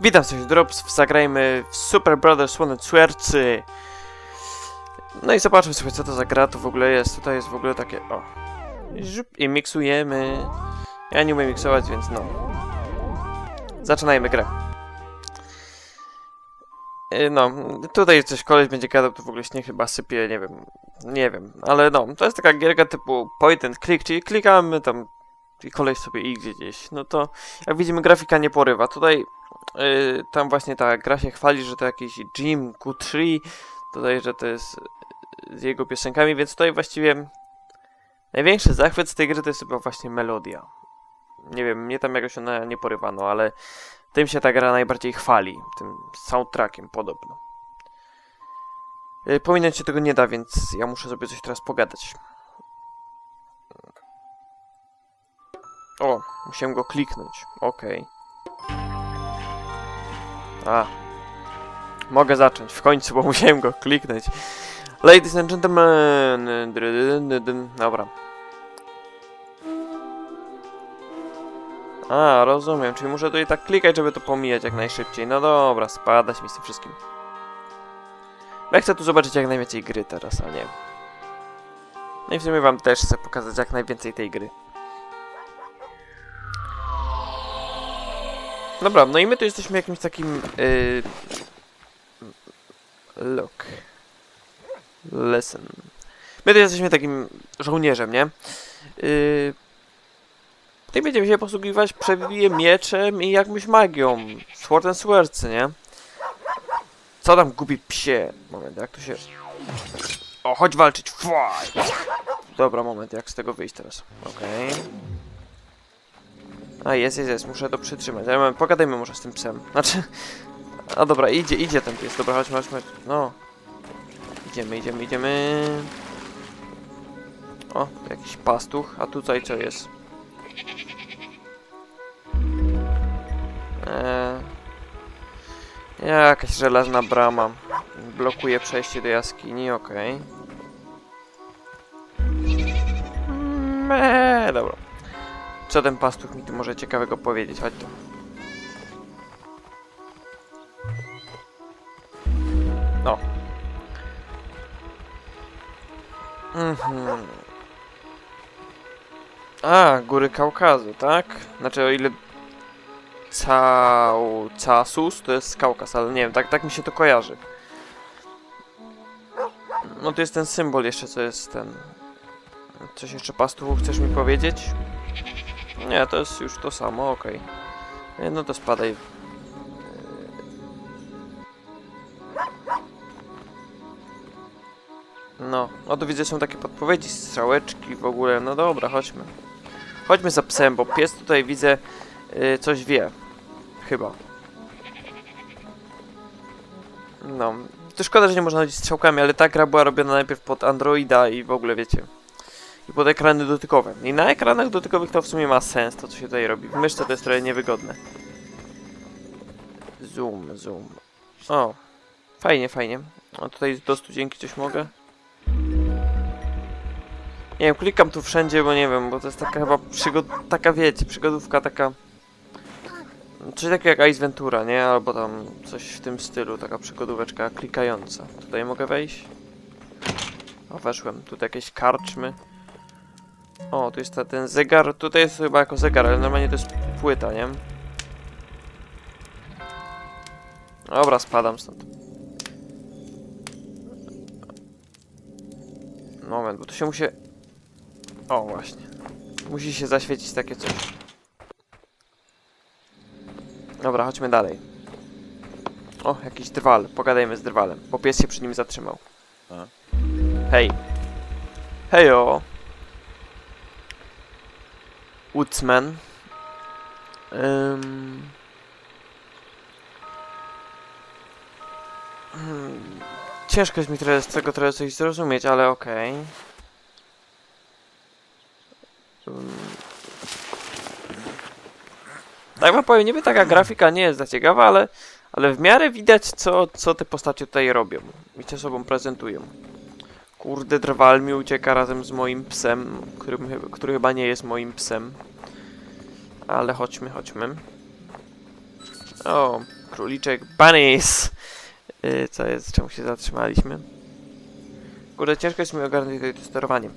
Witam coś Drops, zagrajmy w Super Brothers One Swears. No i zobaczmy sobie co to za gra tu w ogóle jest. Tutaj jest w ogóle takie, o. I miksujemy. Ja nie umiem miksować, więc no. Zaczynajmy grę. Y, No, tutaj coś koleś będzie gadał, to w ogóle śnieg chyba sypie, nie wiem, nie wiem, ale no, to jest taka gierka typu point and click, czyli klikamy tam i koleś sobie idzie gdzieś, no to jak widzimy grafika nie porywa, tutaj y, tam właśnie ta gra się chwali, że to jakiś Jim Q3, tutaj, że to jest y, z jego piosenkami, więc tutaj właściwie największy zachwyt z tej gry to jest chyba właśnie melodia. Nie wiem, mnie tam jakoś ona nie porywano, ale tym się ta gra najbardziej chwali, tym soundtrackiem podobno. Y, Pominąć się tego nie da, więc ja muszę sobie coś teraz pogadać. O, musiałem go kliknąć. Okej. A. Mogę zacząć, w końcu, bo musiałem go kliknąć. Ladies and gentlemen. Dobra. A, rozumiem, czyli muszę tutaj tak klikać, żeby to pomijać jak najszybciej. No dobra, spadać mi z tym wszystkim. Ja chcę tu zobaczyć jak najwięcej gry teraz, a nie. No i w sumie wam też chcę pokazać jak najwięcej tej gry. Dobra, no i my tu jesteśmy jakimś takim... Yy... Look. Listen. My tu jesteśmy takim żołnierzem, nie? Yy... Będziemy się posługiwać przewije mieczem i jakąś magią. Sword and Swords, nie? Co tam gubi psie? Moment, jak to się... O, chodź walczyć! Fight! Dobra, moment, jak z tego wyjść teraz? Okej. A, jest, jest, jest, muszę to przytrzymać. Moment, pogadajmy może z tym psem. Znaczy... A dobra, idzie, idzie ten pies. Dobra, chodźmy, chodźmy. No. Idziemy, idziemy, idziemy. O, jakiś pastuch. A tutaj co jest? Eee, jakaś żelazna brama. Blokuje przejście do jaskini, okej. Okay. dobra. Co ten pastuch mi tu może ciekawego powiedzieć? Chodź tu. No. Mhm. A, góry Kaukazu, tak? Znaczy o ile Cał... Casus to jest Kaukaz, ale nie wiem, tak, tak mi się to kojarzy. No to jest ten symbol jeszcze, co jest ten... Coś jeszcze pastuchu chcesz mi powiedzieć? Nie, to jest już to samo, okej. Okay. No to spadaj. No, o tu widzę są takie podpowiedzi, strzałeczki w ogóle, no dobra, chodźmy. Chodźmy za psem, bo pies tutaj widzę y, coś wie. Chyba. No, to szkoda, że nie można chodzić strzałkami, ale ta gra była robiona najpierw pod Androida i w ogóle wiecie. I pod ekrany dotykowe. I na ekranach dotykowych to w sumie ma sens, to co się tutaj robi. W myszce to jest trochę niewygodne. Zoom, zoom. O, fajnie, fajnie. A tutaj do studzienki coś mogę? Nie wiem, klikam tu wszędzie, bo nie wiem, bo to jest taka chyba przygod... taka wiecie, przygodówka taka... Coś takiego jak Ice Ventura, nie? Albo tam coś w tym stylu, taka przygodóweczka klikająca. Tutaj mogę wejść? O, weszłem. Tutaj jakieś karczmy. O, tu jest ta, ten zegar. Tutaj jest chyba jako zegar, ale normalnie to jest płyta, nie? Dobra, spadam stąd. Moment, bo tu się musi... O, właśnie. Musi się zaświecić takie coś. Dobra, chodźmy dalej. O, jakiś drwal. Pogadajmy z drwalem, bo pies się przy nim zatrzymał. A. Hej. Hejo. Woodsman. Ym... Hmm, Ciężko jest mi trochę z tego trochę coś zrozumieć, ale okej. Ym. Tak wam powiem, niby taka grafika nie jest za ciekawa, ale, ale w miarę widać co, co te postacie tutaj robią i co sobą prezentują. Kurde, drwal mi ucieka razem z moim psem, który, który chyba nie jest moim psem. Ale chodźmy, chodźmy. O, króliczek bunnies. Yy, co jest, czemu się zatrzymaliśmy? Kurde, ciężko jest mi ogarnąć to sterowanie.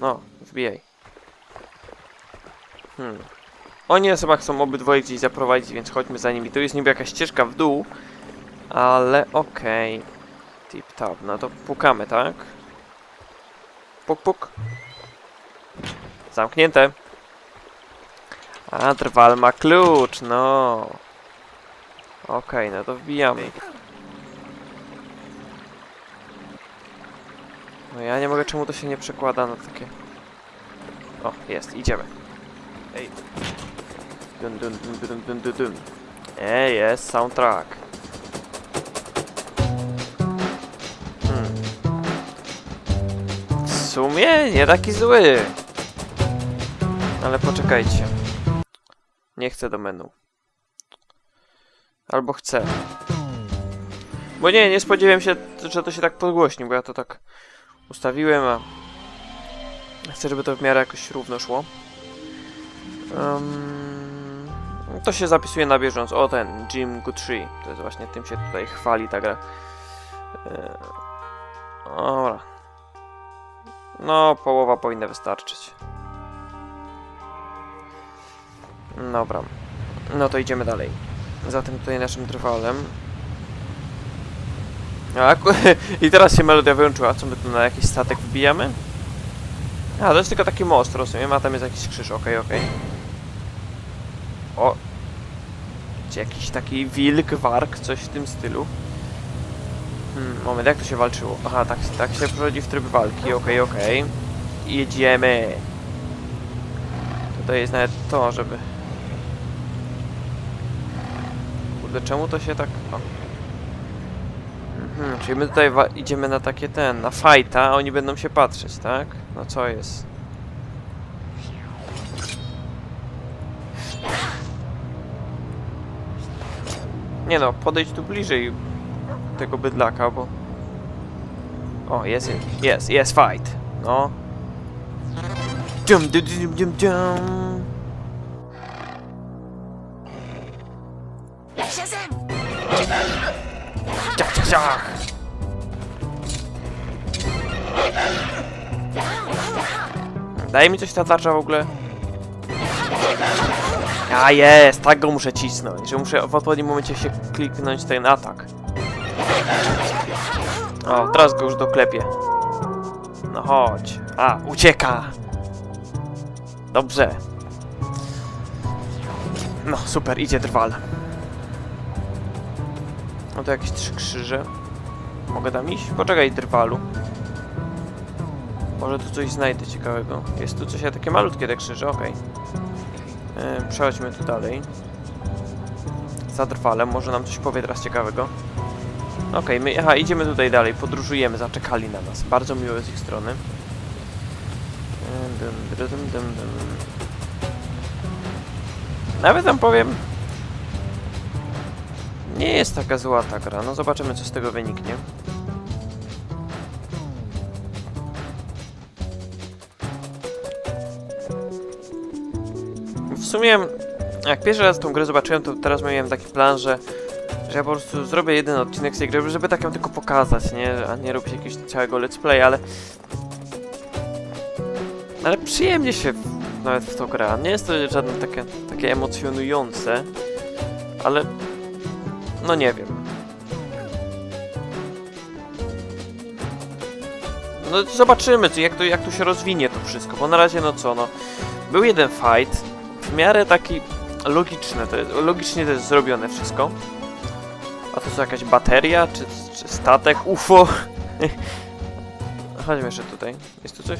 No, wbijaj. Hmm. Oni nas chyba chcą obydwoje gdzieś zaprowadzić, więc chodźmy za nimi. Tu jest niby jakaś ścieżka w dół, ale okej. Tip top, no to pukamy, tak? Puk, puk. Zamknięte. A, drwal ma klucz, no. Okej, no to wbijamy. No ja nie mogę, czemu to się nie przekłada na takie... O, jest, idziemy. Ej. Dun, dun, dun, dun, dun, dun, dun. Ej, jest soundtrack. Sumie nie taki zły. Ale poczekajcie. Nie chcę do menu. Albo chcę. Bo nie, nie spodziewałem się, że to się tak podgłośni, bo ja to tak ustawiłem, a chcę, żeby to w miarę jakoś równo szło. Em, to się zapisuje na bieżąco. O, ten Jim Guthrie. To jest właśnie tym się tutaj chwali ta gra. E, Dobra. No, połowa powinna wystarczyć. Dobra. No to idziemy dalej. Zatem tutaj naszym drwalem. A, I teraz się melodia wyłączyła. Co my tu na jakiś statek wbijamy? A, to jest tylko taki most, rozumiem, a tam jest jakiś krzyż, okej, okej. O! Czy jakiś taki wilk, wark, coś w tym stylu. Hmm, moment, jak to się walczyło? Aha, tak, tak się przechodzi w tryb walki, okej, okej. Jedziemy! Tutaj jest nawet to, żeby... Kurde, czemu to się tak... O. Mhm, czyli my tutaj idziemy na takie ten, na fajta, a oni będą się patrzeć, tak? No co jest? Nie no, podejdź tu bliżej tego bydlaka, bo... O, jest, jest, jest fight. No. Dum, dum, dum, dum, dum. Ciach, ciach, ciach. Daj mi coś ta tarcza w ogóle. A jest, tak go muszę cisnąć, że muszę w odpowiednim momencie się kliknąć ten atak. O, teraz go już doklepię. No chodź. A, ucieka. Dobrze. No, super, idzie drwal. No to jakieś trzy krzyże. Mogę tam iść? Poczekaj, drwalu. Może tu coś znajdę ciekawego. Jest tu coś, a takie malutkie te krzyże, okej. Yy, przechodźmy tu dalej. Za drwalem, może nam coś powie teraz ciekawego. Okej, my, aha, idziemy tutaj dalej, podróżujemy, zaczekali na nas. Bardzo miło z ich strony. Nawet tam powiem, nie jest taka zła ta gra, no zobaczymy co z tego wyniknie. W sumie, jak pierwszy raz tą grę zobaczyłem, to teraz miałem taki plan, że, ja po prostu zrobię jeden odcinek z tej gry, żeby tak ją tylko pokazać, nie? A nie robić jakiegoś całego let's play, ale... Ale przyjemnie się nawet w to gra. Nie jest to żadne takie, takie emocjonujące, ale no nie wiem. No zobaczymy, jak to, jak tu się rozwinie to wszystko, bo na razie no co, no. Był jeden fight, w miarę taki logiczny, to jest, logicznie to jest zrobione wszystko. A to co, jakaś bateria, czy, czy statek, UFO? Chodźmy jeszcze tutaj. Jest tu coś?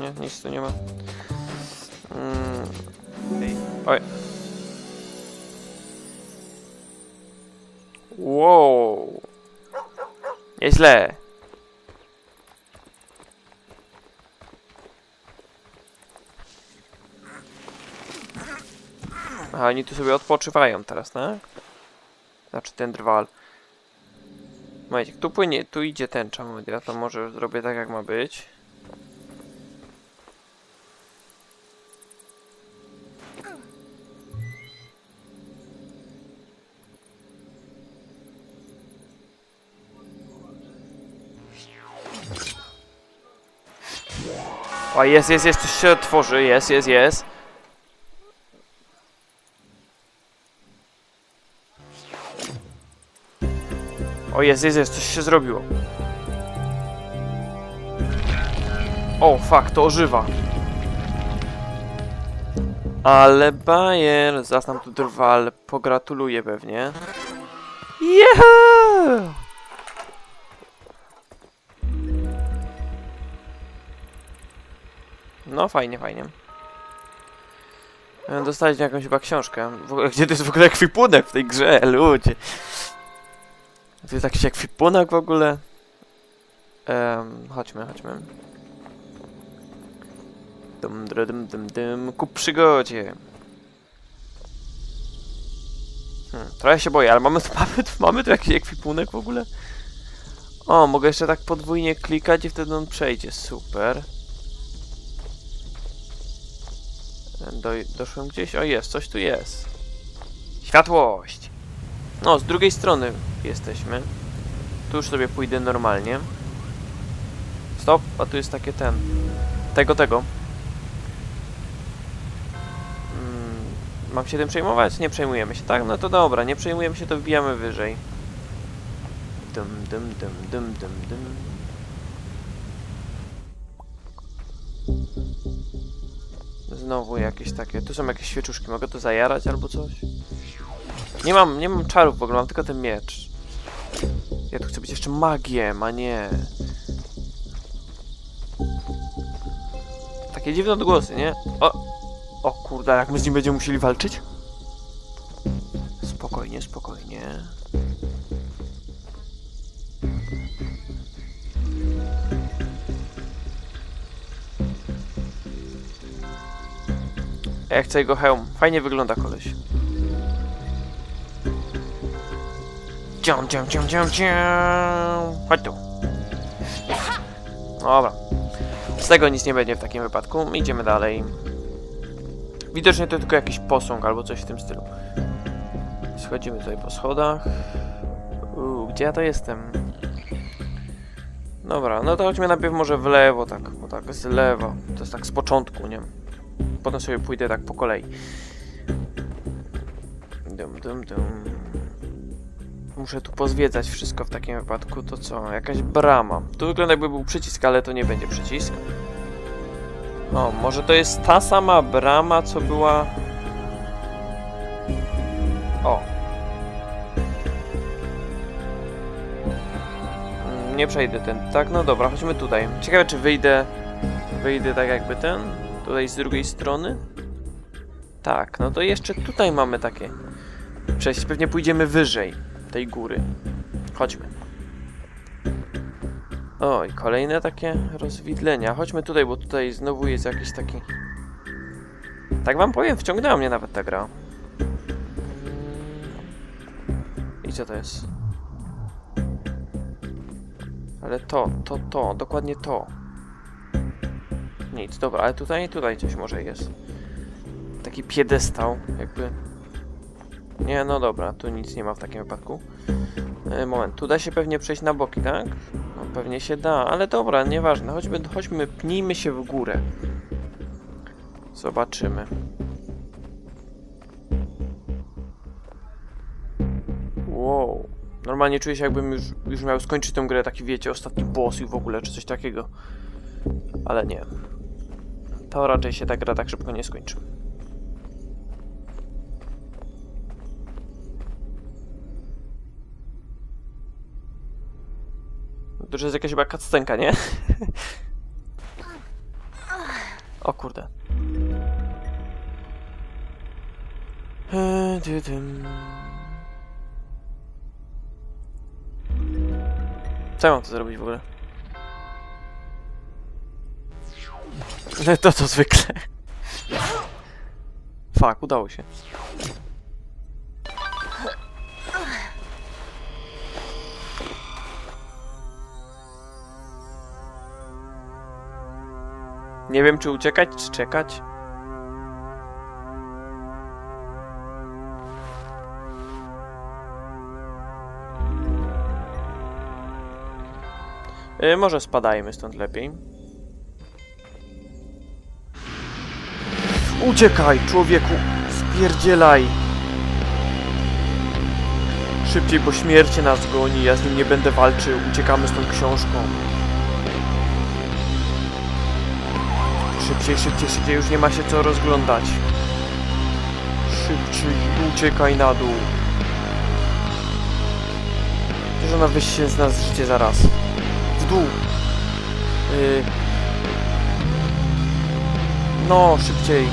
Nie, nic tu nie ma. Mm. Oj. Wow. Nieźle. A oni tu sobie odpoczywają teraz, tak? Znaczy ten drwal. Momencik, tu płynie, tu idzie tęcza. Moment, ja to może zrobię tak jak ma być. O, jest, jest, jest, coś się otworzy, jest, jest, jest. O, jest, jest, jest, coś się zrobiło. O, fuck, to ożywa. Ale bajer, zaraz tu drwal pogratuluje pewnie. Yeah! No fajnie, fajnie. Dostaliśmy jakąś chyba książkę. Gdzie to jest w ogóle ekwipunek w tej grze, ludzie? To jest jakiś ekwipunek w ogóle? Chodźmy, chodźmy. Dum, dum, dum, dum. Ku przygodzie. Hmm, trochę się boję, ale mamy, mamy, mamy tu jakiś ekwipunek w ogóle? O, mogę jeszcze tak podwójnie klikać i wtedy on przejdzie. Super. Do, doszłem gdzieś? O, jest, coś tu jest. Światłość! No, z drugiej strony jesteśmy. Tu już sobie pójdę normalnie. Stop, a tu jest takie ten. Tego, tego. Mm, mam się tym przejmować? Nie przejmujemy się, tak? No to dobra, nie przejmujemy się, to wbijamy wyżej. Dum, dum, dum, dum, dum, dum. Znowu jakieś takie. Tu są jakieś świeczuszki, mogę to zajarać albo coś? Nie mam, nie mam czarów w ogóle, mam tylko ten miecz. Ja tu chcę być jeszcze magiem, a nie. Takie dziwne odgłosy, nie? O! O kurde, jak my z nim będziemy musieli walczyć? Spokojnie, spokojnie. Ja chcę jego hełm. Fajnie wygląda koleś. Cią, cią, cią, cią, cią. Chodź tu. Dobra. Z tego nic nie będzie w takim wypadku. Idziemy dalej. Widocznie to tylko jakiś posąg albo coś w tym stylu. Schodzimy tutaj po schodach. Uuu, gdzie ja to jestem? Dobra, no to chodźmy najpierw może w lewo, tak, bo tak z lewa. To jest tak z początku, nie? Potem sobie pójdę tak po kolei. Dum, dum, dum. Muszę tu pozwiedzać wszystko w takim wypadku. To co? Jakaś brama. Tu wygląda jakby był przycisk, ale to nie będzie przycisk. O, może to jest ta sama brama, co była... O. Mm, Nie przejdę ten. Tak, no dobra, chodźmy tutaj. Ciekawe, czy wyjdę... Wyjdę tak jakby ten... Tutaj z drugiej strony? Tak, no to jeszcze tutaj mamy takie przejście. Pewnie pójdziemy wyżej tej góry. Chodźmy. Oj, kolejne takie rozwidlenia. Chodźmy tutaj, bo tutaj znowu jest jakiś taki... Tak wam powiem, wciągnęła mnie nawet ta gra. I co to jest? Ale to, to, to, dokładnie to. Nic, dobra, ale tutaj, tutaj coś może jest. Taki piedestał, jakby. Nie, no dobra, tu nic nie ma w takim wypadku. E, moment, tu da się pewnie przejść na boki, tak? No pewnie się da, ale dobra, nieważne. Chodźmy, chodźmy, pnijmy się w górę. Zobaczymy. Wow. Normalnie czuję się jakbym już, już miał skończyć tę grę, taki wiecie, ostatni boss i w ogóle, czy coś takiego. Ale nie. To raczej się ta gra tak szybko nie skończy. To już jest jakaś chyba cutscenka, nie? o kurde. Dy, dym. Co ja mam tu zrobić w ogóle? No to to zwykle. Fuck, udało się. Nie wiem, czy uciekać, czy czekać. Y, może spadajmy stąd lepiej. Uciekaj, człowieku! Spierdzielaj! Szybciej, bo śmierć nas goni, ja z nim nie będę walczył. Uciekamy z tą książką. Szybciej, szybciej, szybciej, już nie ma się co rozglądać. Szybciej, uciekaj na dół. Przecież ona wyjść się z nas życie zaraz. W dół. Yy. No, szybciej.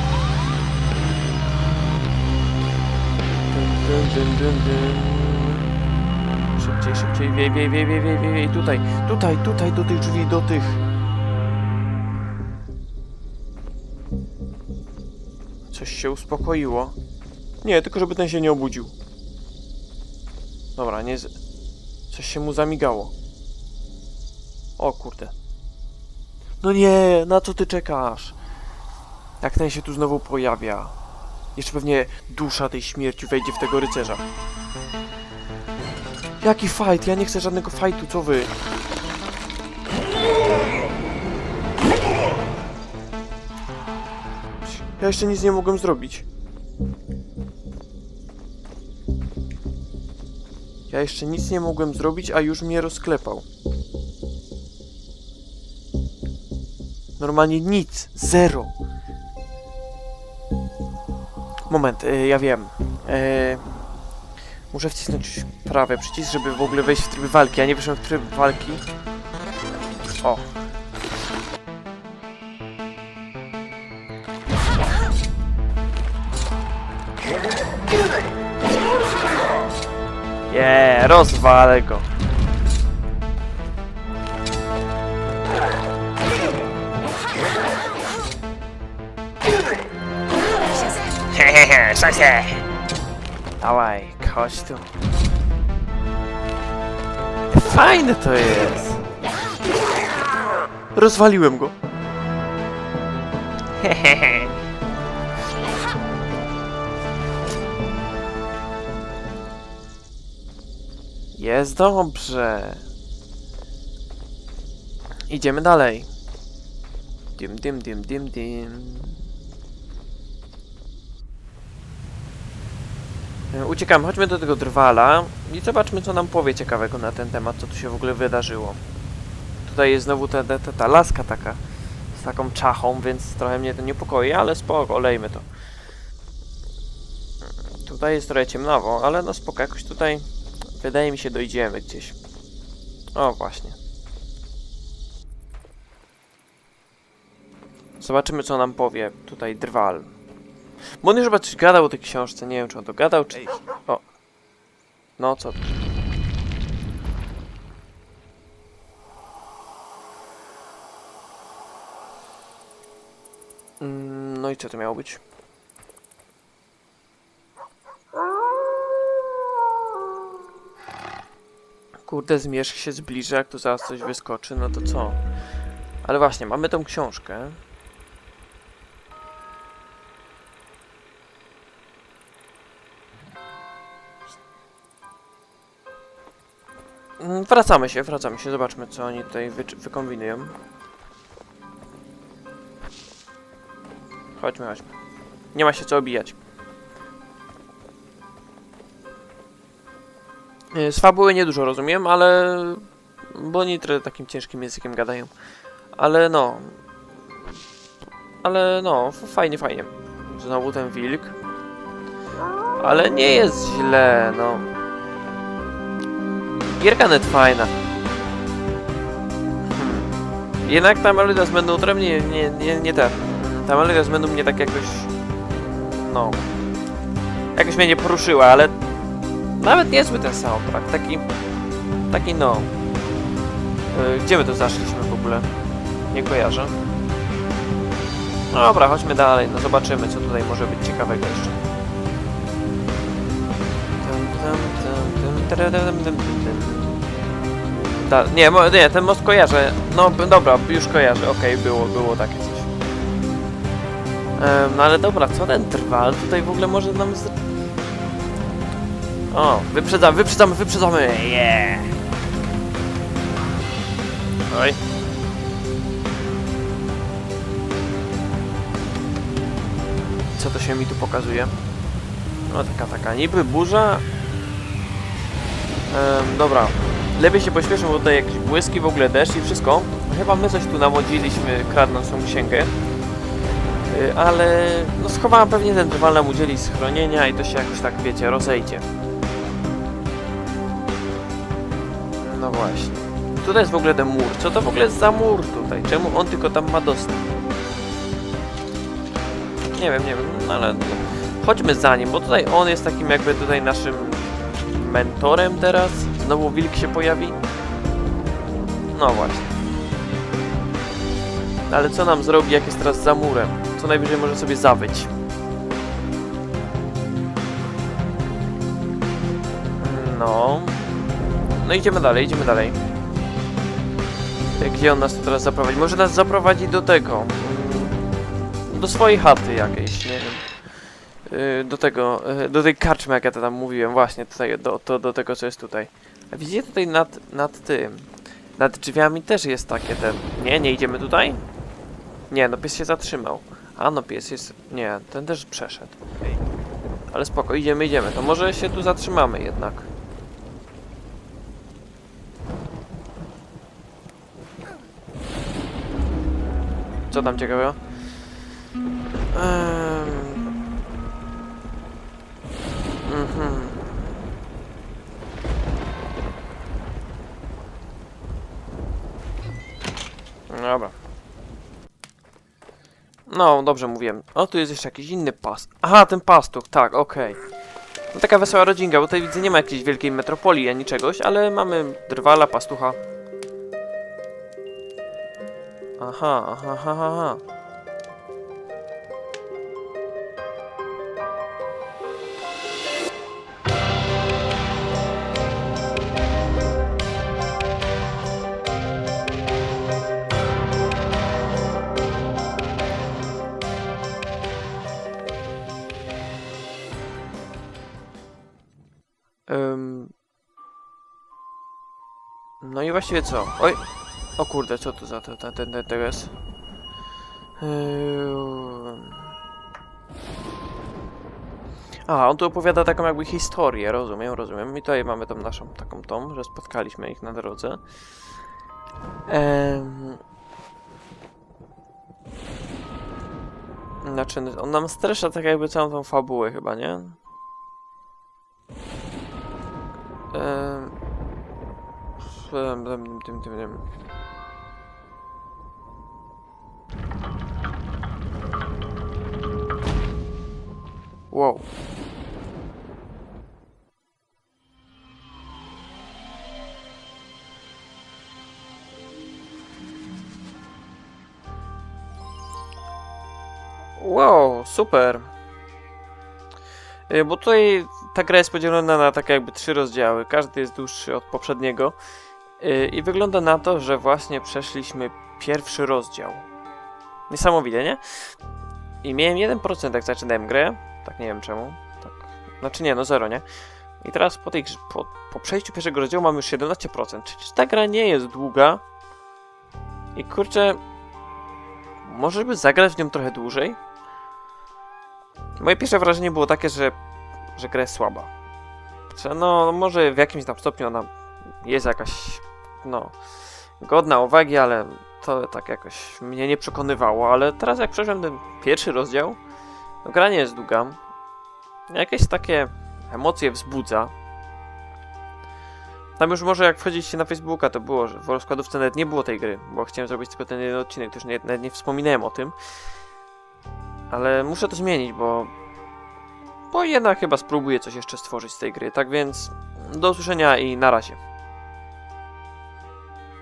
Dun. Szybciej, szybciej, wiej, wiej, wiej, wiej, wiej, wiej, tutaj, tutaj, tutaj, do tych drzwi, do tych. Się uspokoiło. Nie, tylko żeby ten się nie obudził. Dobra, nie... Z... Coś się mu zamigało. O kurde. No nie, na co ty czekasz? Jak ten się tu znowu pojawia? Jeszcze pewnie dusza tej śmierci wejdzie w tego rycerza. Jaki fight? Ja nie chcę żadnego fightu, co wy? Ja jeszcze nic nie mogłem zrobić. Ja jeszcze nic nie mogłem zrobić, a już mnie rozklepał. Normalnie nic. Zero. Moment, y, ja wiem. Y, muszę wcisnąć prawy przycisk, żeby w ogóle wejść w tryb walki. Ja nie wyszłem w tryb walki. O. rozwalę go. Hehehe, szasie! Dawaj, chodź tu. Fajne to jest! Rozwaliłem go. Hehehe. Jest dobrze. Idziemy dalej. Dim, dim, dim, dim, dim. E, Uciekamy, chodźmy do tego drwala i zobaczmy, co nam powie ciekawego na ten temat, co tu się w ogóle wydarzyło. Tutaj jest znowu ta, ta, ta, laska taka, z taką czachą, więc trochę mnie to niepokoi, ale spoko, olejmy to. Tutaj jest trochę ciemnowo, ale no spoko, jakoś tutaj, wydaje mi się, dojdziemy gdzieś. O, właśnie. Zobaczymy, co nam powie tutaj drwal. Bo on już chyba coś gadał o tej książce, nie wiem czy on to gadał, czy... O. No, co? Mm, No i co to miało być? Kurde, zmierzch się zbliża, jak tu zaraz coś wyskoczy, no to co? Ale właśnie, mamy tą książkę. Mm, Wracamy się, wracamy się, zobaczmy co oni tutaj wy wykombinują. Chodźmy, chodźmy. Nie ma się co obijać. Z fabuły niedużo rozumiem, ale... Bo oni trochę takim ciężkim językiem gadają. Ale no... Ale no, fajnie, fajnie. Znowu ten wilk. Ale nie jest źle, no. Gierka net fajna. Hmm. Jednak ta melodia z trochę nie, nie, nie, te. Ta melodia z mnie tak jakoś... No... Jakoś mnie nie poruszyła, ale... Nawet niezły ten soundtrack, taki... Taki no... Yy, gdzie my tu zaszliśmy w ogóle? Nie kojarzę. No Dobra, chodźmy dalej, no zobaczymy co tutaj może być ciekawego jeszcze. Da, nie, nie, ten most kojarzę. No dobra, już kojarzę, okej, było, było takie coś. No ale dobra, co ten trwal tutaj w ogóle może nam. O, wyprzedzamy, wyprzedzamy, wyprzedzamy, yeah! Oj. Co to się mi tu pokazuje? No taka, taka niby burza. Em, dobra. Lepiej się pośpieszmy, bo tutaj jakieś błyski, w ogóle deszcz i wszystko. Chyba my coś tu namodziliśmy, kradnąc tą księgę. Y, ale no schowałem pewnie ten drwal nam udzieli schronienia i to się jakoś tak, wiecie, rozejdzie. No właśnie. Tutaj jest w ogóle ten mur. Co to w ogóle jest za mur tutaj? Czemu on tylko tam ma dostęp? Nie wiem, nie wiem, no ale chodźmy za nim, bo tutaj on jest takim jakby tutaj naszym mentorem teraz. Znowu wilk się pojawi. No właśnie. Ale co nam zrobi, jak jest teraz za murem? Co najwyżej może sobie zawyć. No. No idziemy dalej, idziemy dalej. Gdzie on nas tu teraz zaprowadzi? Może nas zaprowadzi do tego. Do swojej chaty jakiejś, nie wiem. Yy, Do tego, yy, do tej karczmy, jak ja to tam mówiłem, właśnie tutaj, do, to, do tego, co jest tutaj. A widzicie tutaj nad, nad tym, nad drzwiami też jest takie ten... Nie, nie idziemy tutaj? Nie, no pies się zatrzymał. A no pies jest... Nie, ten też przeszedł. Ale spoko, idziemy, idziemy. To może się tu zatrzymamy jednak. Co tam ciekawego? Ehm. Mhm. Dobra. No, dobrze mówiłem. O, tu jest jeszcze jakiś inny pas. Aha, ten pastuch, tak, okej. No taka wesoła rodzinka, bo tutaj widzę nie ma jakiejś wielkiej metropolii ani czegoś, ale mamy drwala, pastucha. Aha, aha, aha, aha. Ym... No i właściwie co? Oj! O kurde, co to za ten, ten, ten, jest? Ym... A, on tu opowiada taką jakby historię, rozumiem, rozumiem. I tutaj mamy tą naszą taką tą, że spotkaliśmy ich na drodze. Em... Znaczy, on nam stresza tak jakby całą tą fabułę chyba, nie? Em... Tym, tym, tym, tym. Wow. Wow, super. Y, Bo tutaj ta gra jest podzielona na takie jakby trzy rozdziały. Każdy jest dłuższy od poprzedniego. Y, I wygląda na to, że właśnie przeszliśmy pierwszy rozdział. Niesamowite, nie? I miałem 1% jak zaczynałem grę. Tak nie wiem czemu. Tak. Znaczy nie, no zero, nie? I teraz po, tej, po, po przejściu pierwszego rozdziału mam już 17%. Czyli ta gra nie jest długa. I kurczę... Może by zagrać w nią trochę dłużej? Moje pierwsze wrażenie było takie, że, że gra jest słaba. No, może w jakimś tam stopniu ona jest jakaś, no, godna uwagi, ale to tak jakoś mnie nie przekonywało. Ale teraz jak przeszłem ten pierwszy rozdział, no gra nie jest długa. Jakieś takie emocje wzbudza. Tam już może jak wchodziliście na Facebooka, to było, że w rozkładówce nawet nie było tej gry, bo chciałem zrobić tylko ten jeden odcinek, też nie, nawet nie wspominałem o tym. Ale muszę to zmienić, bo. Bo jednak chyba spróbuję coś jeszcze stworzyć z tej gry. Tak więc do usłyszenia i na razie.